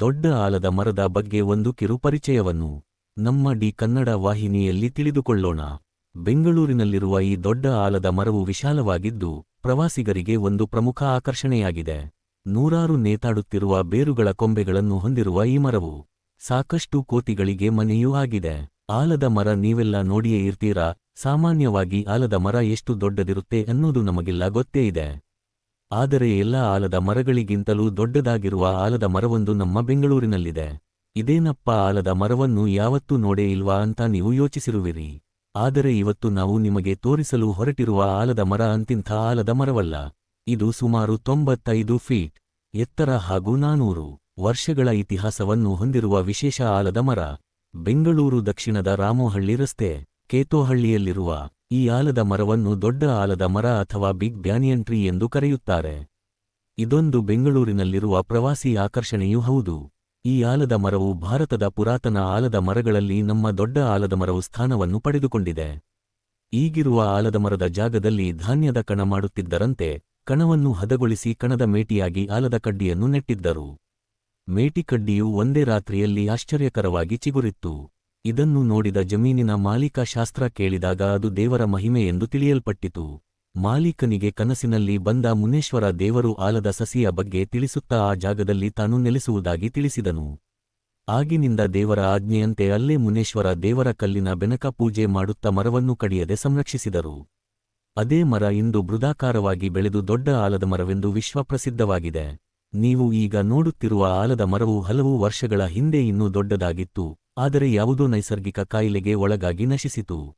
ದೊಡ್ಡ ಆಲದ ಮರದ ಬಗ್ಗೆ ಒಂದು ಕಿರು ಪರಿಚಯವನ್ನು ನಮ್ಮ ಡಿ ಕನ್ನಡ ವಾಹಿನಿಯಲ್ಲಿ ತಿಳಿದುಕೊಳ್ಳೋಣ. ಬೆಂಗಳೂರಿನಲ್ಲಿರುವ ಈ ದೊಡ್ಡ ಆಲದ ಮರವು ವಿಶಾಲವಾಗಿದ್ದು, ಪ್ರವಾಸಿಗರಿಗೆ ಒಂದು ಪ್ರಮುಖ ಆಕರ್ಷಣೆಯಾಗಿದೆ. ನೂರಾರು ನೇತಾಡುತ್ತಿರುವ ಬೇರುಗಳ ಕೊಂಬೆಗಳನ್ನು ಹೊಂದಿರುವ ಈ ಮರವು ಸಾಕಷ್ಟು ಕೋತಿಗಳಿಗೆ ಮನೆಯೂ ಆಗಿದೆ. ಆಲದ ಮರ ನೀವೆಲ್ಲ ನೋಡಿಯೇ ಇರ್ತೀರಾ? ಸಾಮಾನ್ಯವಾಗಿ ಆಲದ ಮರ ಎಷ್ಟು ದೊಡ್ಡದಿರುತ್ತೆ ಅನ್ನೋದು ನಮಗೆಲ್ಲ ಗೊತ್ತೇ ಇದೆ. ಆದರೆ ಎಲ್ಲ ಆಲದ ಮರಗಳಿಗಿಂತಲೂ ದೊಡ್ಡದಾಗಿರುವ ಆಲದ ಮರವೊಂದು ನಮ್ಮ ಬೆಂಗಳೂರಿನಲ್ಲಿದೆ. ಇದೇನಪ್ಪ ಆಲದ ಮರವನ್ನು ಯಾವತ್ತೂ ನೋಡೇ ಇಲ್ವಾ ಅಂತ ನೀವು ಯೋಚಿಸಿರುವಿರಿ. ಆದರೆ ಇವತ್ತು ನಾವು ನಿಮಗೆ ತೋರಿಸಲು ಹೊರಟಿರುವ ಆಲದ ಮರ ಅಂತಿಂಥ ಆಲದ ಮರವಲ್ಲ. ಇದು ಸುಮಾರು ತೊಂಬತ್ತೈದು ಫೀಟ್, ಎತ್ತರ ಹಾಗೂ ನಾನೂರು ವರ್ಷಗಳ ಇತಿಹಾಸವನ್ನು ಹೊಂದಿರುವ ವಿಶೇಷ ಆಲದ ಮರ. ಬೆಂಗಳೂರು ದಕ್ಷಿಣದ ರಾಮೋಹಳ್ಳಿ ರಸ್ತೆ, ಕೇತೋಹಳ್ಳಿಯಲ್ಲಿರುವ ಈ ಆಲದ ಮರವನ್ನು ದೊಡ್ಡ ಆಲದ ಮರ ಅಥವಾ ಬಿಗ್ ಬ್ಯಾನಿಯನ್ ಟ್ರೀ ಎಂದು ಕರೆಯುತ್ತಾರೆ. ಇದೊಂದು ಬೆಂಗಳೂರಿನಲ್ಲಿರುವ ಪ್ರವಾಸಿ ಆಕರ್ಷಣೆಯೂ ಹೌದು. ಈ ಆಲದ ಮರವು ಭಾರತದ ಪುರಾತನ ಆಲದ ಮರಗಳಲ್ಲಿ ನಮ್ಮ ದೊಡ್ಡ ಆಲದ ಮರವು ಸ್ಥಾನವನ್ನು ಪಡೆದುಕೊಂಡಿದೆ. ಈಗಿರುವ ಆಲದ ಮರದ ಜಾಗದಲ್ಲಿ ಧಾನ್ಯದ ಕಣ ಮಾಡುತ್ತಿದ್ದರಂತೆ ಕಣವನ್ನು ಹದಗೊಳಿಸಿ ಕಣದ ಮೇಟಿಯಾಗಿ ಆಲದ ಕಡ್ಡಿಯನ್ನು ನೆಟ್ಟಿದ್ದರು. ಮೇಟಿಕಡ್ಡಿಯು ಒಂದೇ ರಾತ್ರಿಯಲ್ಲಿ ಆಶ್ಚರ್ಯಕರವಾಗಿ ಚಿಗುರಿತ್ತು. ಇದನ್ನು ನೋಡಿದ ಜಮೀನಿನ ಮಾಲೀಕ ಶಾಸ್ತ್ರ ಕೇಳಿದಾಗ ಅದು ದೇವರ ಮಹಿಮೆ ಎಂದು ತಿಳಿಯಲ್ಪಟ್ಟಿತು. ಮಾಲೀಕನಿಗೆ ಕನಸಿನಲ್ಲಿ ಬಂದ ಮುನೇಶ್ವರ ದೇವರು ಆಲದ ಸಸಿಯ ಬಗ್ಗೆ ತಿಳಿಸುತ್ತಾ ಆ ಜಾಗದಲ್ಲಿ ತಾನು ನೆಲೆಸುವುದಾಗಿ ತಿಳಿಸಿದನು. ಆಗಿನಿಂದ ದೇವರ ಆಜ್ಞೆಯಂತೆ ಅಲ್ಲೇ ಮುನೇಶ್ವರ ದೇವರ ಕಲ್ಲಿನ ಬೆನಕ ಪೂಜೆ ಮಾಡುತ್ತಾ ಮರವನ್ನು ಕಡಿಯದೆ ಸಂರಕ್ಷಿಸಿದರು. ಅದೇ ಮರ ಇಂದು ಬೃದಾಕಾರವಾಗಿ ಬೆಳೆದು ದೊಡ್ಡ ಆಲದ ಮರವೆಂದು ವಿಶ್ವಪ್ರಸಿದ್ಧವಾಗಿದೆ. ನೀವು ಈಗ ನೋಡುತ್ತಿರುವ ಆಲದ ಮರವು ಹಲವು ವರ್ಷಗಳ ಹಿಂದೆ ಇನ್ನೂ ದೊಡ್ಡದಾಗಿತ್ತು. ಆದರೆ ಯಾವುದೋ ನೈಸರ್ಗಿಕ ಕಾಯಿಲೆಗೆ ಒಳಗಾಗಿ ನಶಿಸಿತು.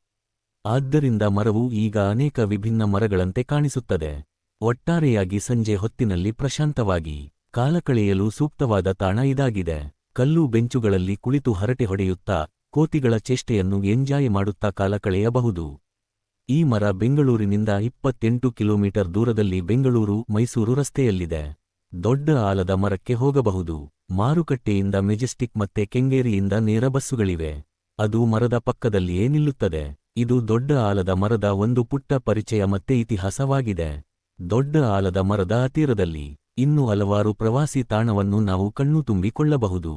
ಆದ್ದರಿಂದ ಮರವು ಈಗ ಅನೇಕ ವಿಭಿನ್ನ ಮರಗಳಂತೆ ಕಾಣಿಸುತ್ತದೆ. ಒಟ್ಟಾರೆಯಾಗಿ ಸಂಜೆ ಹೊತ್ತಿನಲ್ಲಿ ಪ್ರಶಾಂತವಾಗಿ, ಕಾಲಕಳೆಯಲು ಸೂಕ್ತವಾದ ತಾಣ ಇದಾಗಿದೆ. ಕಲ್ಲು ಬೆಂಚುಗಳಲ್ಲಿ ಕುಳಿತು ಹರಟೆ ಹೊಡೆಯುತ್ತಾ, ಕೋತಿಗಳ ಚೇಷ್ಟೆಯನ್ನು ಎಂಜಾಯ್ ಮಾಡುತ್ತಾ ಕಾಲ ಕಳೆಯಬಹುದು. ಈ ಮರ ಬೆಂಗಳೂರಿನಿಂದ ಇಪ್ಪತ್ತೆಂಟು ಕಿಲೋಮೀಟರ್ ದೂರದಲ್ಲಿ ಬೆಂಗಳೂರು, ಮೈಸೂರು ರಸ್ತೆಯಲ್ಲಿದೆ. ದೊಡ್ಡ ಆಲದ ಮರಕ್ಕೆ ಹೋಗಬಹುದು. ಮಾರುಕಟ್ಟೆಯಿಂದ ಮೆಜೆಸ್ಟಿಕ್ ಮತ್ತೆ ಕೆಂಗೇರಿಯಿಂದ ನೇರ ಬಸ್ಸುಗಳಿವೆ. ಅದು ಮರದ ಪಕ್ಕದಲ್ಲಿಯೇ ನಿಲ್ಲುತ್ತದೆ. ಇದು ದೊಡ್ಡ ಆಲದ ಮರದ ಒಂದು ಪುಟ್ಟ ಪರಿಚಯ ಮತ್ತೆ ಇತಿಹಾಸವಾಗಿದೆ. ದೊಡ್ಡ ಆಲದ ಮರದ ಹತ್ತಿರದಲ್ಲಿ ಇನ್ನು ಹಲವಾರು ಪ್ರವಾಸಿ ತಾಣವನ್ನು ನಾವು ಕಣ್ಣು ತುಂಬಿಕೊಳ್ಳಬಹುದು.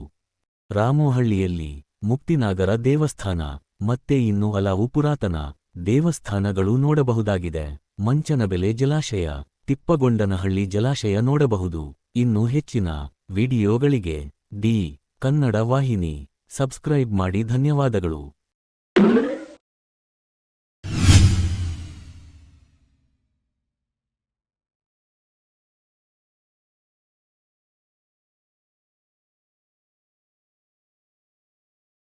ರಾಮೋಹಳ್ಳಿಯಲ್ಲಿ ಮುಕ್ತಿನಾಗರ ದೇವಸ್ಥಾನ ಮತ್ತೆ ಇನ್ನು ಹಲವು ಪುರಾತನ ದೇವಸ್ಥಾನಗಳು ನೋಡಬಹುದಾಗಿದೆ. ಮಂಚನಬೆಲೆ ಜಲಾಶಯ ತಿಪ್ಪಗೊಂಡನಹಳ್ಳಿ ಜಲಾಶಯ ನೋಡಬಹುದು. ಇನ್ನು ಹೆಚ್ಚಿನ ವಿಡಿಯೋಗಳಿಗೆ ಡಿ ಕನ್ನಡ ವಾಹಿನಿ ಸಬ್ಸ್ಕ್ರೈಬ್ ಮಾಡಿ ಧನ್ಯವಾದಗಳು.